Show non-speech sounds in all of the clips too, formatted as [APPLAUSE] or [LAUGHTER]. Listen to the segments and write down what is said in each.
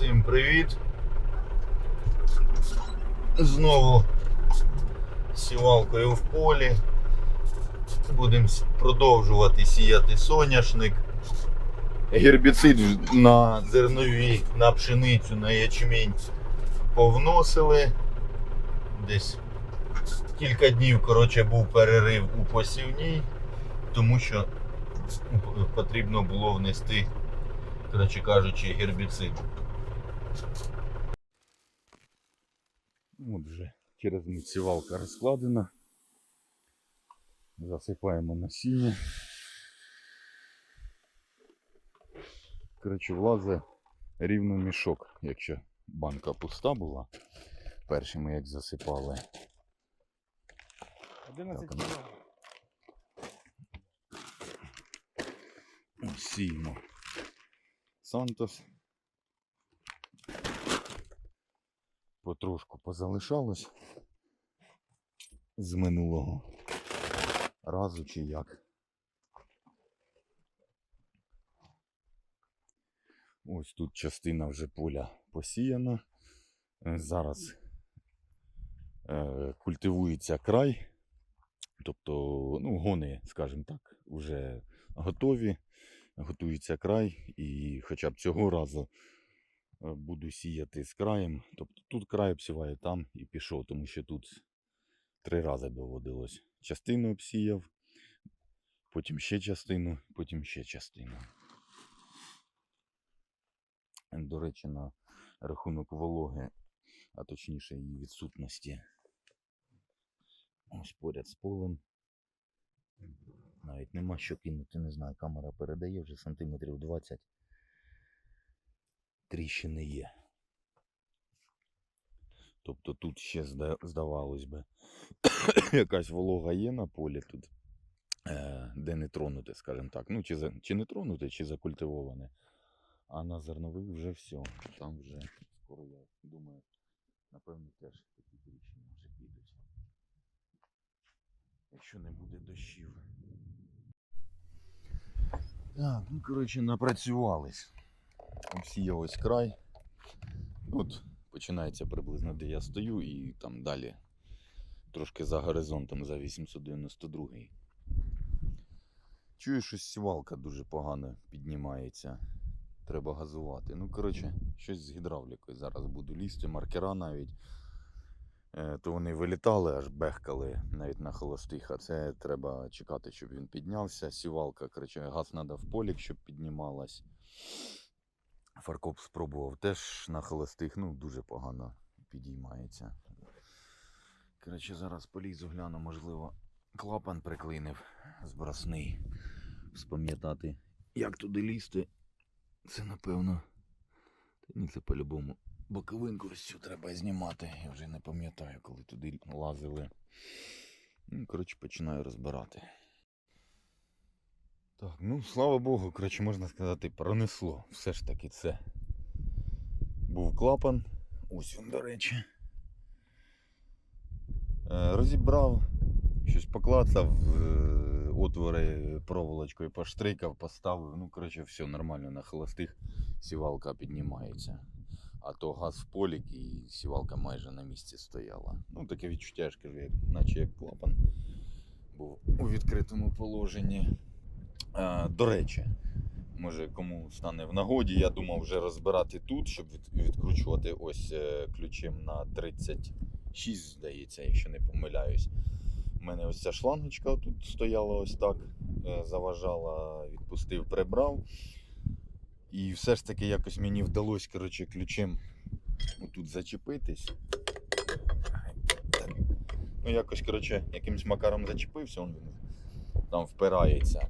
Всім привіт! Знову сівалкою в полі. Будемо продовжувати сіяти соняшник. Гербіцид на зернові, на пшеницю, на ячмінь повносили. Десь кілька днів коротше, був перерив у посівній, тому що потрібно було внести коротше кажучи, гербіцид. От вже через мить розкладена. Засипаємо насіння. Коротше, влазить рівно мішок, якщо банка пуста була. Першими як засипали. 11 кг. Сіємо. Сантос. Потрошку позалишалось з минулого разу чи як. Ось тут частина вже поля посіяна. Е, Зараз е, культивується край. Тобто, ну, гони, скажімо так, вже готові готується край, і хоча б цього разу буду сіяти з краєм. Тобто тут край обсіваю, там і пішов, тому що тут три рази доводилось. Частину обсіяв, потім ще частину, потім ще частину. До речі, на рахунок вологи, а точніше її відсутності. Ось поряд з полем. Навіть нема що кинути, не знаю, камера передає вже сантиметрів 20. Тріщини є. Тобто тут ще здавалось би, [COUGHS] якась волога є на полі тут, е, де не тронуте, скажімо так. Ну, чи, за- чи не тронуте, чи закультивоване. А на зернових вже все. Там вже скоро я думаю, напевно, теж такі тріщини вже підуть. Якщо не буде дощів. Так, ну коротше, напрацювались. Обсіяв ось край. От починається приблизно де я стою і там далі трошки за горизонтом за 892. Чую, що сівалка дуже погано піднімається. Треба газувати. Ну, коротше, щось з гідравлікою. Зараз буду лізти, маркера навіть. Е, То вони вилітали, аж бехкали навіть на холостих, а це треба чекати, щоб він піднявся. Сівалка, коротше, газ треба в полік, щоб піднімалась. Фаркоп спробував теж на холостих, ну дуже погано підіймається. Коротше, зараз полізу гляну, можливо, клапан приклинив збросний. Спам'ятати, як туди лізти. Це напевно. Та ні, це по-любому боковинку ось цю треба знімати. Я вже не пам'ятаю, коли туди лазили. Ну, коротше, починаю розбирати. Так, ну слава Богу, коротше, можна сказати, пронесло. Все ж таки це був клапан. Ось він, до речі. Е, Розібрав, щось поклацав, е, отвори проволочкою поштрикав, поставив. Ну, коротше, все нормально на холостих сівалка піднімається. А то газ в полік і сівалка майже на місці стояла. Ну, таке відчуття, я ж кажу, як, наче як клапан був у відкритому положенні. Е, до речі, може кому стане в нагоді, я думав вже розбирати тут, щоб відкручувати ось е, ключем на 36, здається, якщо не помиляюсь. У мене ось ця шлангочка тут стояла ось так, е, заважала, відпустив, прибрав. І все ж таки якось мені вдалося коротше, ключем отут зачепитись. Ну, якось, коротше, якимсь макаром зачепився, він там впирається.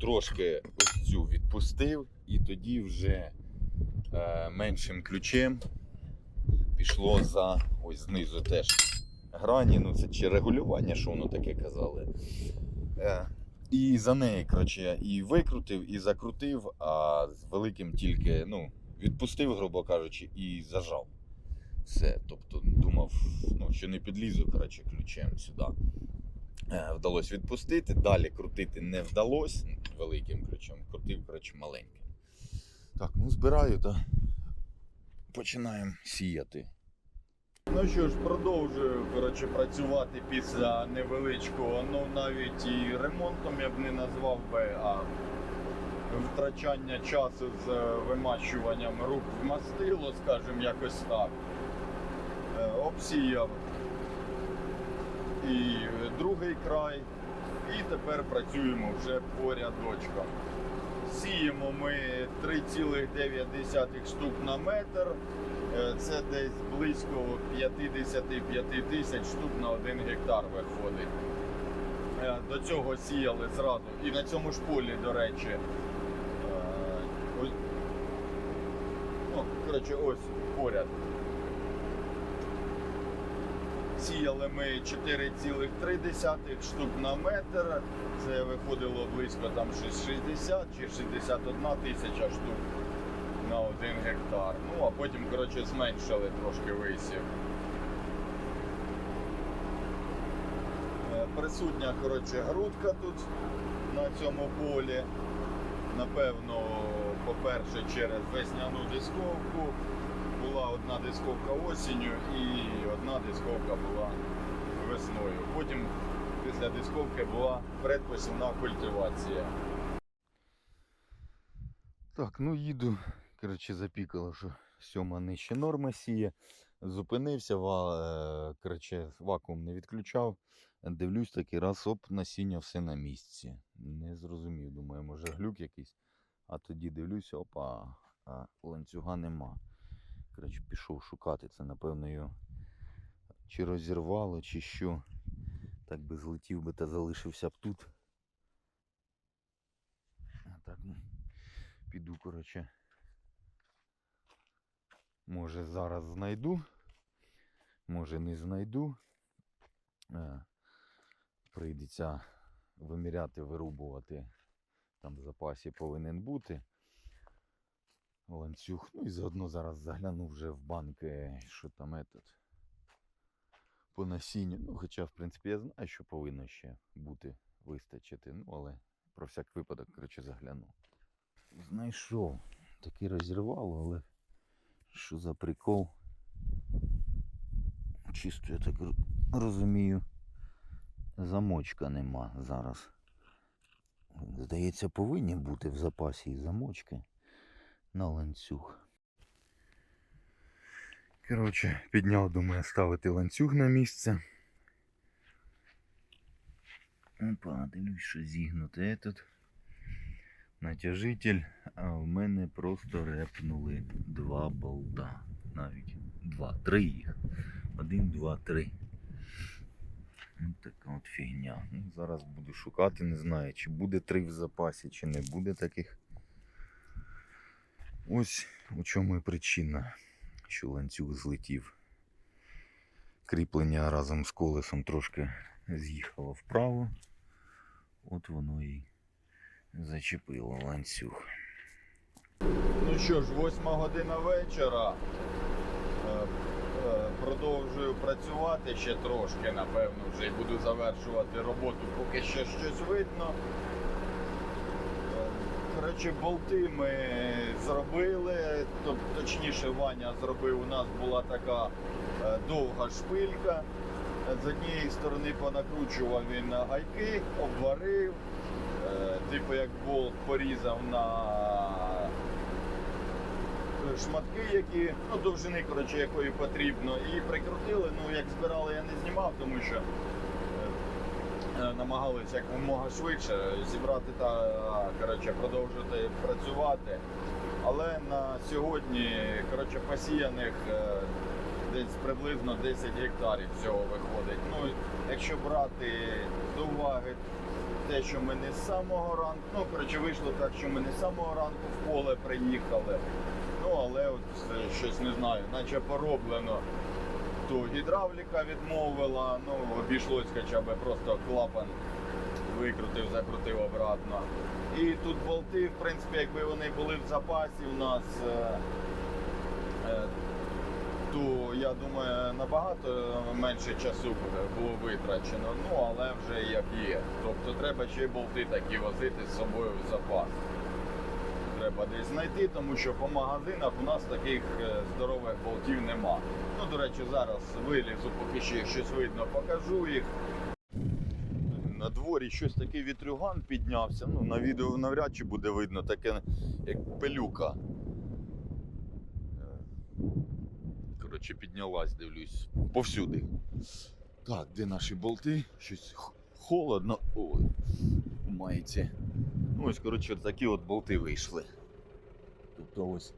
Трошки ось цю відпустив, і тоді вже е, меншим ключем пішло за ось знизу теж грані. Ну це чи регулювання, що воно таке казали. Е, і за неї, коротше, і викрутив, і закрутив, а з великим тільки ну, відпустив, грубо кажучи, і зажав. Все. Тобто думав, ну, що не підлізу коротше, ключем сюди. Е, Вдалося відпустити, далі крутити не вдалося великим ключом, крутив коротше, маленьким. Так, ну збираю та починаємо сіяти. Ну що ж, продовжую коротше, працювати після невеличкого, ну навіть і ремонтом я б не назвав би, а втрачання часу з е, вимащуванням рук в мастило, скажімо, якось так. Е, Обсіяв і другий край, і тепер працюємо вже по рядочкам. Сіємо ми 3,9 штук на метр. Е, Це десь близько 55 тисяч штук на 1 гектар виходить. Е, До цього сіяли зразу. І на цьому ж полі, до речі. е, Ну, коротше, ось поряд. Сіяли ми 4,3 штук на метр. Це виходило близько там 60 чи 61 тисяча штук на один гектар. Ну а потім, коротше, зменшили трошки висів. Е, Присутня, коротше, грудка тут на цьому полі. Напевно, по-перше, через весняну дисковку. Була одна дисковка осінню і одна дисковка була весною. Потім після дисковки була предпосівна культивація. Так, ну їду. Коротше, запікало, що сьома нижче норми сіє. Зупинився, ва, е, коротше, вакуум не відключав. Дивлюсь такий раз, оп, насіння все на місці. Не зрозумів, думаю, може глюк якийсь. А тоді дивлюсь, опа, ланцюга нема. Коротше, пішов шукати. Це, напевно, його чи розірвало, чи що. Так би злетів би та залишився б тут. А так, ну, піду, коротше. Може зараз знайду, може не знайду. Е, Прийдеться виміряти, вирубувати. Там в запасі повинен бути ланцюг. Ну і заодно зараз загляну вже в банки, що там этот по насінню. Ну, хоча, в принципі, я знаю, що повинно ще бути, вистачити. Ну, але про всяк випадок, коротше, загляну. Знайшов. Таки розірвало, але що за прикол? Чисто я так розумію. Замочка нема зараз. Здається, повинні бути в запасі і замочки на ланцюг. Коротше, підняв, думаю, ставити ланцюг на місце. Опа, дивлюсь, що зігнуте этот натяжитель, а в мене просто репнули два болта. Навіть два, три їх. Один, два, три. Ось така от фігня. Ну, зараз буду шукати, не знаю, чи буде три в запасі, чи не буде таких. Ось у чому і причина, що ланцюг злетів. Кріплення разом з колесом трошки з'їхало вправо. От воно і зачепило ланцюг. Ну що ж, восьма година вечора. Е, е, Продовжую працювати ще трошки, напевно, вже і буду завершувати роботу, поки ще щось видно. Коротше, болти ми зробили, точніше, Ваня зробив. У нас була така е, довга шпилька. З однієї сторони понакручував він на гайки, обварив, е, типу як болт порізав на е, шматки, які ну, довжини, коротше, якої потрібно, і прикрутили. Ну, як збирали, я не знімав, тому що намагалися якомога швидше зібрати та коротше, продовжувати працювати. Але на сьогодні коротше, посіяних е, десь приблизно 10 гектарів всього виходить. Ну, якщо брати до уваги те, що ми не з самого ранку, ну коротше, вийшло так, що ми не з самого ранку в поле приїхали. Ну, але от е, щось не знаю, наче пороблено. То гідравліка відмовила, ну обійшлось хоча б просто клапан викрутив, закрутив обратно. І тут болти, в принципі, якби вони були в запасі у нас, е, е, то я думаю, набагато менше часу було витрачено. Ну, але вже як є. Тобто треба ще й болти такі возити з собою в запас. Треба десь знайти, тому що по магазинах у нас таких е, здорових болтів нема. Ну, до речі, зараз вилізу, поки ще щось видно, покажу їх. На дворі щось такий вітрюган піднявся. Ну, на відео навряд чи буде видно, таке як пилюка. Е, Коротше, піднялась, дивлюсь, повсюди. Так, де наші болти? Щось холодно. Ой, майці. Ось, коротше, такі от болти вийшли. Тобто ось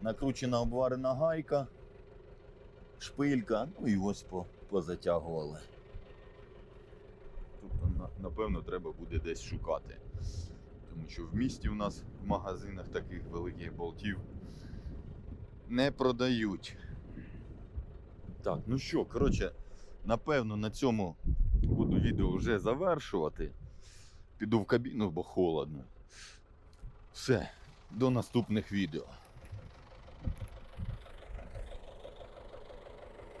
накручена обварена гайка, шпилька, ну і ось по, позатягували. Тобто, напевно, треба буде десь шукати. Тому що в місті у нас в магазинах таких великих болтів не продають. Так, ну що, коротше, напевно, на цьому буду відео вже завершувати. Піду в кабіну, бо холодно. Все, до наступних відео.